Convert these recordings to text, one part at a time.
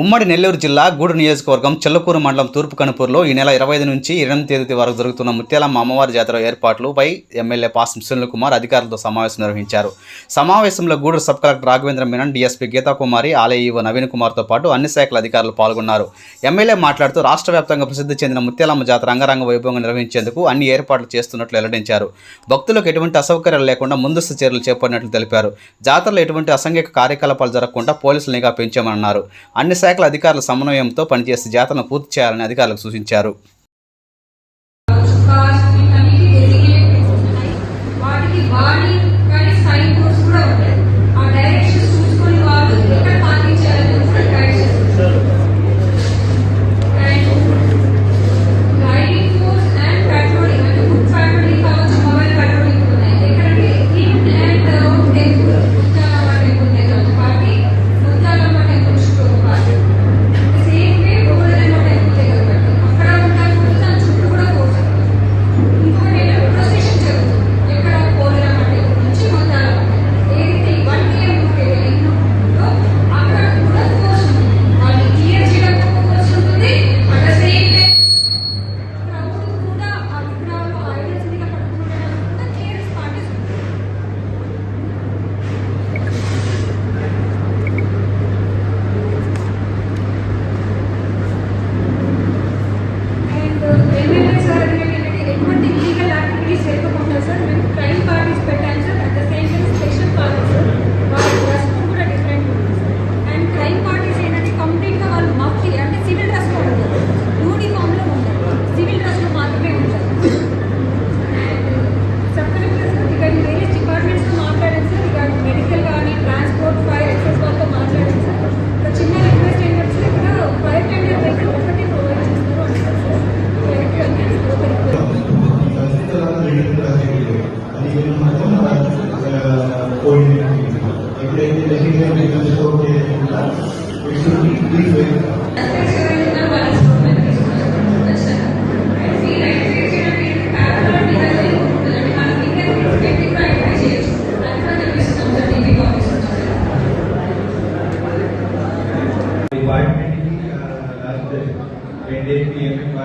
ఉమ్మడి నెల్లూరు జిల్లా గూడు నియోజకవర్గం చెల్లకూరు మండలం తూర్పు కనుపూరులో ఈ నెల ఇరవై ఐదు నుంచి ఇరవై తేదీ వరకు జరుగుతున్న ముత్యాలమ్మ అమ్మవారి జాతర ఏర్పాట్లపై ఎమ్మెల్యే పాసం సునీల్ కుమార్ అధికారులతో సమావేశం నిర్వహించారు. సమావేశంలో Gudur sub collector Raghavendra Menon DSP Geetakumari ఆలయ ఈవో నవీన్ కుమార్తో పాటు అన్ని శాఖల అధికారులు పాల్గొన్నారు. ఎమ్మెల్యే మాట్లాడుతూ రాష్ట్ర వ్యాప్తంగా ప్రసిద్ధి చెందిన ముత్యాలమ్మ జాతర అంగరంగ వైభవంగా నిర్వహించేందుకు అన్ని ఏర్పాట్లు చేస్తున్నట్లు వెల్లడించారు. భక్తులకు ఎటువంటి అసౌకర్యాలు లేకుండా ముందస్తు చర్యలు చేపట్టినట్లు తెలిపారు. జాతరలో ఎటువంటి అసంఘిక కార్యకలాపాలు జరగకుండా పోలీసులు నిఘా పెంచామన్నారు. అన్ని శాఖల అధికారుల సమన్వయంతో పనిచేసి జాతరను పూర్తి చేయాలని అధికారులకు సూచించారు. వాటికి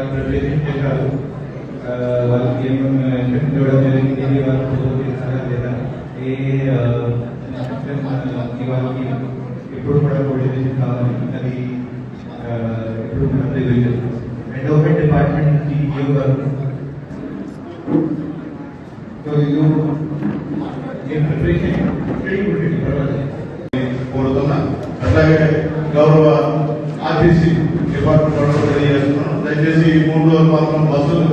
డేస్కి ఏమేమి వాళ్ళు ప్రిపరేషన్ చేశారు ఆ, వాళ్ళకి ఏమేమి ఎఫెక్ట్ ఇవ్వడం జరిగింది వాళ్ళు సపోర్ట్ చేస్తారా లేదా ఏ ఆ, system, ఆ, వాళ్ళకి ఎప్పుడు కూడా కోఆర్డినేషన్ కావాలి అది ఆ, ఎప్పుడు కూడా తెలియదు ఎండోమెంట్ డిపార్ట్మెంట్ నుంచి ఈఓ గారు సో ఇది ఏ ప్రిపరేషన్ ఉంటుంది పర్వాలేదు కోరుతున్నా అట్లాగే గౌరవ ఆర్టీసీ డిపార్ట్మెంట్ వాళ్ళు తెలియజేస్తున్నాను దయచేసి ఈ మూడు రోజులు మాత్రం బస్సులు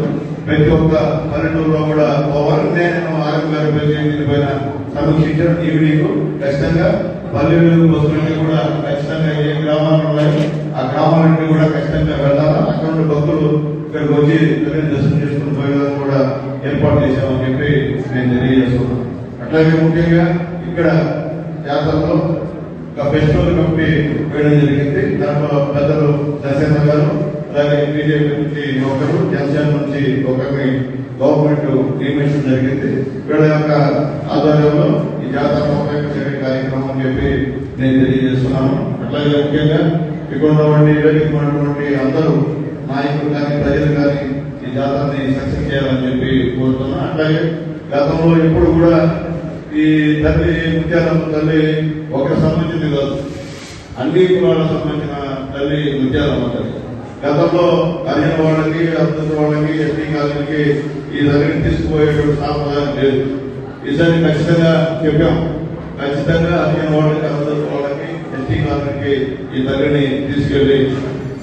ప్రతి ఒక్క పల్లెటూరులో కూడా పోవాలి ఆరోగ్య గారి ప్రెసిడెంట్ పైన ఈవినింగ్ ఖచ్చితంగా పల్లెలు బస్సులన్నీ కూడా ఖచ్చితంగా ఏ గ్రామాలు ఉన్నాయి ఆ గ్రామాలన్నీ కూడా ఖచ్చితంగా వెళ్ళాలి అక్కడ నుండి భక్తులు ఇక్కడికి వచ్చి తల్లిని దర్శనం చేసుకుని పోయేదాన్ని కూడా ఏర్పాటు చేశామని చెప్పి నేను తెలియజేస్తున్నాను. అట్లాగే ముఖ్యంగా ఇక్కడ జాతరలో ఒక ఫెస్టివల్ కమిటీ వేయడం జరిగింది. దాంట్లో పెద్దలు దశరథ గారు అలాగే బీజేపీ నుంచి ఒకరు జనసేన నుంచి ఒకరిని గవర్నమెంట్ నియమించడం జరిగింది. వీళ్ళ యొక్క ఆధ్వర్యంలో ఈ జాతర మొత్తం జరిగే కార్యక్రమం అని చెప్పి నేను తెలియజేస్తున్నాను. అట్లాగే ముఖ్యంగా ఇక్కడ ఉన్నటువంటి వేదిక ఉన్నటువంటి అందరూ నాయకులు కానీ ప్రజలు కానీ ఈ జాతరని సక్సెస్ చేయాలని చెప్పి కోరుతున్నాను అట్లాగే గతంలో ఇప్పుడు కూడా ఈ తల్లి ముత్యాలమ్మ తల్లి ఒకరికి సంబంధించింది కాదు. అన్ని కులాలకు సంబంధించిన తల్లి ముత్యాలమ్మ తల్లి గతంలో హరిజన వాళ్ళకి అద్భుత వాళ్ళకి ఎస్టీ కాలనీకి ఈ దగ్గర తీసుకుపోయేటువంటి సాంప్రదాయం లేదు. ఈసారి ఖచ్చితంగా చెప్పాం. ఖచ్చితంగా హరిజన వాళ్ళకి అద్భుత వాళ్ళకి ఎస్టీ కాలనీకి ఈ దగ్గరని తీసుకెళ్ళి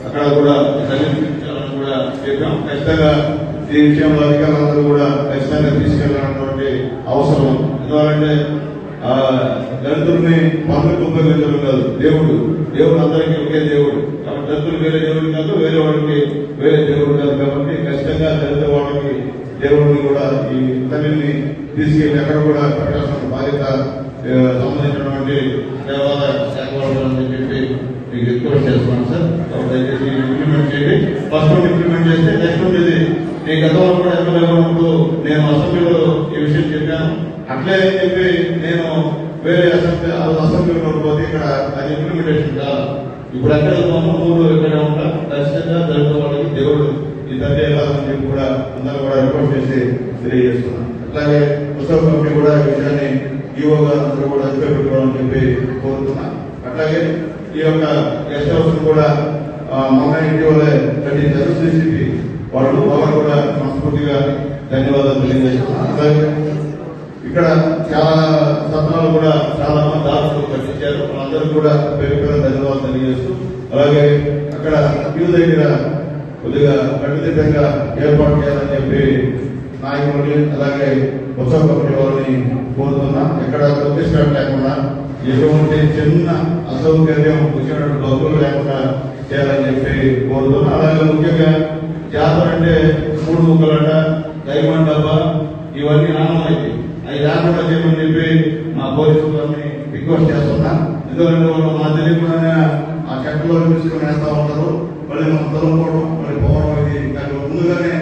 అక్కడ కూడా ఈ కూడా చెప్పాం. ఖచ్చితంగా ఈ విషయంలో అధికారులందరూ కూడా ఖచ్చితంగా తీసుకెళ్ళాలన్నటువంటి అవసరం ఎందుకంటే దళితుల్ని పనులకు ఉపయోగించడం కాదు. దేవుడు. దేవుడు అందరికీ ఒకే దేవుడు. కాబట్టి వేరే దేవుడు కాదు వేరే వాడికి వేరే దేవుడు కాదు కాబట్టి ఖచ్చితంగా దళిత వాళ్ళకి దేవుడిని కూడా ఈ తల్లిని తీసుకెళ్ళి ఎక్కడ కూడా పెట్టాల్సిన బాధ్యత సంబంధించినటువంటి దేవాలయ శాఖ వాళ్ళు అని చెప్పి మీకు రిక్వెస్ట్ చేస్తున్నాను సార్. దయచేసి ఇంప్లిమెంట్ చేయండి. ఫస్ట్ ఇంప్లిమెంట్ చేస్తే నెక్స్ట్ ఉండేది ఈ గతంలో కూడా ఎమ్మెల్యే ఉంటూ నేను అసెంబ్లీలో ఈ విషయం చెప్పాను. అట్లే అని చెప్పి నేను వేరే అసెంబ్లీ అసెంబ్లీలో పోతే ఇక్కడ అది ఇంప్లిమెంటేషన్ కాదు. ఇప్పుడు అక్కడ ఉన్నామో ఎక్కడ ఉంటా ఖచ్చితంగా దళిత వాళ్ళకి దేవుడు ఈ తండ్రి కాదని చెప్పి కూడా అందరూ కూడా రిపోర్ట్ చేసి తెలియజేస్తున్నాం అట్లాగే ఉత్సవ కమిటీ కూడా ఈ విషయాన్ని ఈవో అందరూ కూడా అదిపే పెట్టుకోవాలని చెప్పి కోరుతున్నా అట్లాగే ఈ యొక్క గెస్ట్ హౌస్ కూడా మొన్న ఇటీవలే కట్టించారు సిసిపి వాళ్ళు వాళ్ళు కూడా మనస్ఫూర్తిగా ధన్యవాదాలు తెలియజేస్తున్నాం అలాగే ఇక్కడ చాలా సత్రాలు కూడా చాలా మంది దాసులు దర్శించారు. వాళ్ళందరూ కూడా పేరు పేరు ధన్యవాదాలు తెలియజేస్తూ అలాగే అక్కడ క్యూ దగ్గర కొద్దిగా కట్టుదిట్టంగా ఏర్పాటు చేయాలని చెప్పి నాయకుడిని అలాగే ఉత్సవ కమిటీ వారిని కోరుతున్నా. ఎక్కడ ప్రతిష్టాలు లేకుండా ఎటువంటి చిన్న అసౌకర్యం వచ్చినటువంటి డబ్బులు లేకుండా చేయాలని చెప్పి కోరుతున్నా. అలాగే ముఖ్యంగా జాతర అంటే మూడు ముక్కలంట డైమండ్ డబ్బా ఇవన్నీ ఆనవాయితీ అవి చెప్పి మా పోలీసులని రిక్వెస్ట్ చేస్తున్నా. ఎందుకంటే వాళ్ళు మా తెలియకుండానే ఆ చెట్టులో తీసుకుని వేస్తూ ఉంటారు. మళ్ళీ మనం తొలగపోవడం మళ్ళీ పోవడం ఇది కానీ ముందుగానే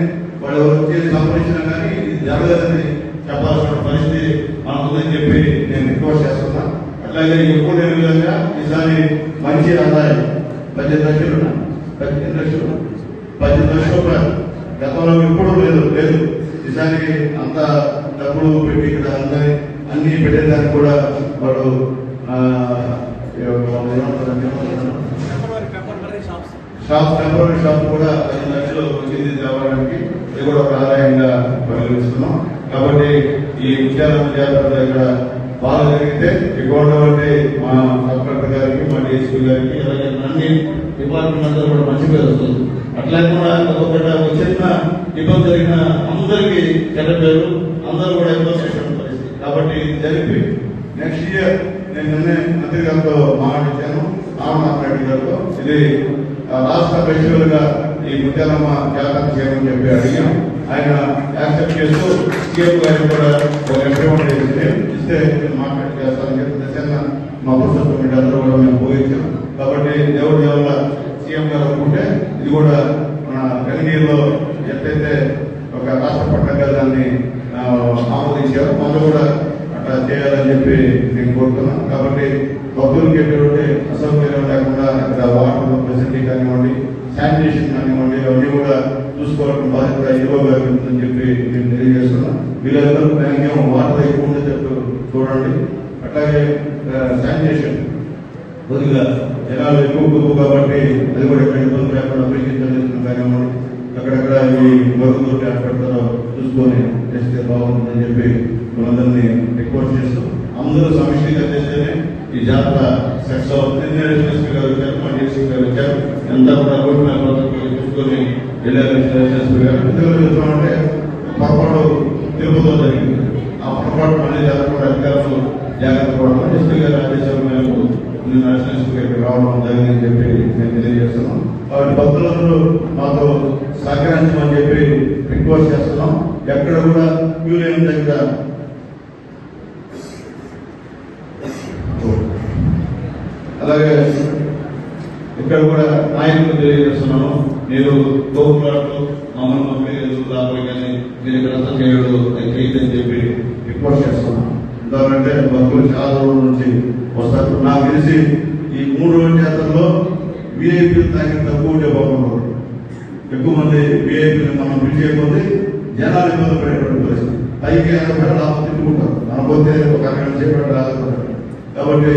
వాళ్ళు వచ్చి సంప్రదించినా కానీ ఇది జరగలేదని చెప్పాల్సిన పరిస్థితి మనకు ఉందని చెప్పి నేను రిక్వెస్ట్ చేస్తున్నా. అట్లాగే ఎప్పుడు లేని విధంగా ఈసారి మంచి ఆదాయం. పద్దెనిమిది లక్షలు పద్దెనిమిది లక్షలు పద్దెనిమిది లక్షలు గతంలో ఇప్పుడు లేదు లేదు. ఈసారి అంత డబ్బులు పెట్టి ఇక్కడ అందరి అన్ని పెట్టేదానికి కూడా వాడు షాప్ టెంపరీ షాప్ కూడా ఐదు లక్షలు వచ్చింది తేవడానికి ఇది కూడా ఒక ఆదాయంగా పరిగణిస్తున్నాం. కాబట్టి ఈ ముత్యాలమ్మ జాతర ఇక్కడ బాగా జరిగితే ఇక్కడ మా సబ్ కలెక్టర్ గారికి మా డిఎస్పీ గారికి అలాగే అన్ని డిపార్ట్మెంట్ అందరూ కూడా మంచి పేరు వస్తుంది. అట్లా కూడా ఒక చిన్న ఇబ్బంది జరిగిన అందరికీ చెడ్డ పేరు అందరూ కూడా ఎంతో చేసిన పరిస్థితి. కాబట్టి జరిపి నెక్స్ట్ ఇయర్ నేను నిన్నే మంత్రి గారితో మాట్లాడించాను రామనాథ్ రెడ్డి గారితో. ఇది రాష్ట్ర ఫెస్టివల్గా ఈ ముత్యాలమ్మ జాతర చేయమని చెప్పి అడిగాం. ఆయన యాక్సెప్ట్ చేస్తూ సీఎం గారికి కూడా ఒక అగ్రిమెంట్ ఇస్తే ఇస్తే మాట్లాడి చేస్తానని చెప్పి దశన్న మా పుస్తకం మీద అందరూ కూడా మేము పోయించాం కాబట్టి దేవుడు దేవుళ్ళ సీఎం గారు అనుకుంటే ఇది కూడా మన గంగనీరులో ఎట్లయితే ఒక రాష్ట్ర పట్టణ దాన్ని ఆమోదించారు. మనం కూడా అట్లా చేయాలని చెప్పి నేను కోరుతున్నాను. కాబట్టి భక్తులకి ఎటువంటి అసౌకర్యం లేకుండా ఇక్కడ వాటర్ ఫెసిలిటీ కానివ్వండి శానిటేషన్ కానివ్వండి అవన్నీ కూడా చూసుకోవాలని బాధ్యత ఇరవై గారికి ఉందని చెప్పి నేను తెలియజేస్తున్నాను. వీళ్ళందరూ మ్యాక్సిమం వాటర్ ఎక్కువ ఉండేటట్టు చూడండి. అట్లాగే శానిటేషన్. కొద్దిగా జనాలు ఎక్కువ కాబట్టి అది కూడా ఇక్కడ ఇబ్బంది లేకుండా పరిశీలించాలి కానివ్వండి. అక్కడక్కడ ఈ మరుగుతో ఏర్పడతారో చూసుకొని చేస్తే బాగుంటుందని చెప్పి మనందరినీ రిక్వెస్ట్ చేస్తూ అందరూ సమిష్టిగా చేస్తేనే ఈ జాతర సక్సెస్ అవుతుంది. ఎస్పీ గారు వచ్చారు మా డిఎస్పీ గారు వచ్చారు. ఎంత కూడా చూసుకొని వెళ్ళారు ఎస్పీ గారు ఎందుకు పొరపాటు తిరుపతిలో జరిగింది. ఆ పొరపాటు మళ్ళీ జరగకుండా అధికారులు జాగ్రత్త పడడం ఎస్పీ గారు ఆదేశాల మేరకు నిన్న ఎస్పీ గారికి రావడం జరిగిందని చెప్పి నేను తెలియజేస్తున్నాను కాబట్టి భక్తులందరూ మాతో సహకరించమని చెప్పి రిక్వెస్ట్ చేస్తున్నాం. ఎక్కడ కూడా క్యూ లేని దగ్గర. అలాగే ఇక్కడ కూడా నాయకులు తెలియజేస్తున్నాను. మీరు తోపులాట్లు మమ్మల్ని పంపించలేదు లోపలికి కానీ మీరు ఇక్కడ అంతా చేయడు అని చెప్పి రిక్వెస్ట్ చేస్తున్నాను. ఎందుకంటే భక్తులు చాలా రోజుల నుంచి వస్తారు. నాకు తెలిసి ఈ మూడు రోజుల జాతరలో విఐపీలు తాగిన తక్కువ ఉండే బాగున్నారు ఎక్కువ మంది విఐపీలు మనం బిల్ చేయకపోతే జనాలు ఇబ్బంది పడేటువంటి పరిస్థితి. పైకి ఏదైనా లాభం తిట్టుకుంటారు. మనపోతే ఒక అక్కడ చేయబడి రాకపోతారు కాబట్టి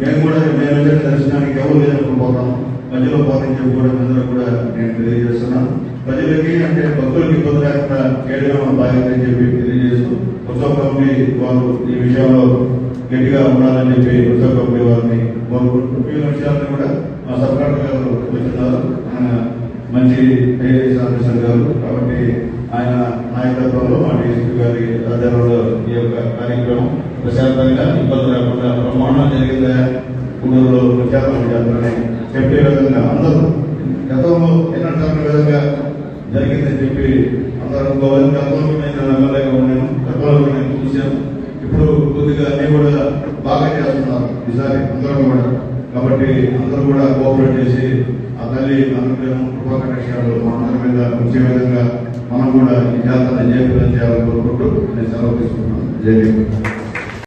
మేము కూడా మేము దర్శనానికి ఎవరు లేనప్పుడు పోతాం. మధ్యలో పోతాం చెప్పి కూడా అందరూ కూడా నేను తెలియజేస్తున్నాను. ప్రజలకి అంటే భక్తులకి ఇబ్బంది లేకుండా చేయడం మన బాధ్యత అని చెప్పి తెలియజేస్తూ ఉత్సవ కమిటీ వారు ఈ విషయంలో గట్టిగా ఉండాలని చెప్పి ఉత్సవ కమిటీ వారిని కోరుకుంటూ. ఈ విషయాలను కూడా మా సబ్ కలెక్టర్ గారు వచ్చినారు ఆయన మంచి ఐఏఎస్ ఆఫీసర్ గారు. కాబట్టి ఆయన నాయకత్వంలో మా డిఎస్పీ గారి ఆధ్వర్యంలో ఈ యొక్క కార్యక్రమం ప్రశాంతంగా ఇబ్బంది లేకుండా బ్రహ్మాండం జరిగిందా? గుడూరులో ప్రచారం జాతరని చెప్పే విధంగా అందరూ గతంలో ఎన్నో విధంగా జరిగిందని చెప్పి అందరూ అనుకోవాలి. గతంలో నేను ఎమ్మెల్యేగా ఉన్నాను గతంలో నేను చూశాను ఇప్పుడు కొద్దిగా అన్ని కూడా బాగా చేస్తున్నారు. ఈసారి అందరం కూడా కాబట్టి అందరూ కూడా కోఆపరేట్ చేసి ఆ తల్లి అనుగ్రహం కృపాకటాక్షాలు మనందరి మీద వచ్చే విధంగా మనం కూడా ఈ జాతర జయప్రదం చేయాలని కోరుకుంటూ నేను సెలవు తీసుకుంటున్నాను. జయ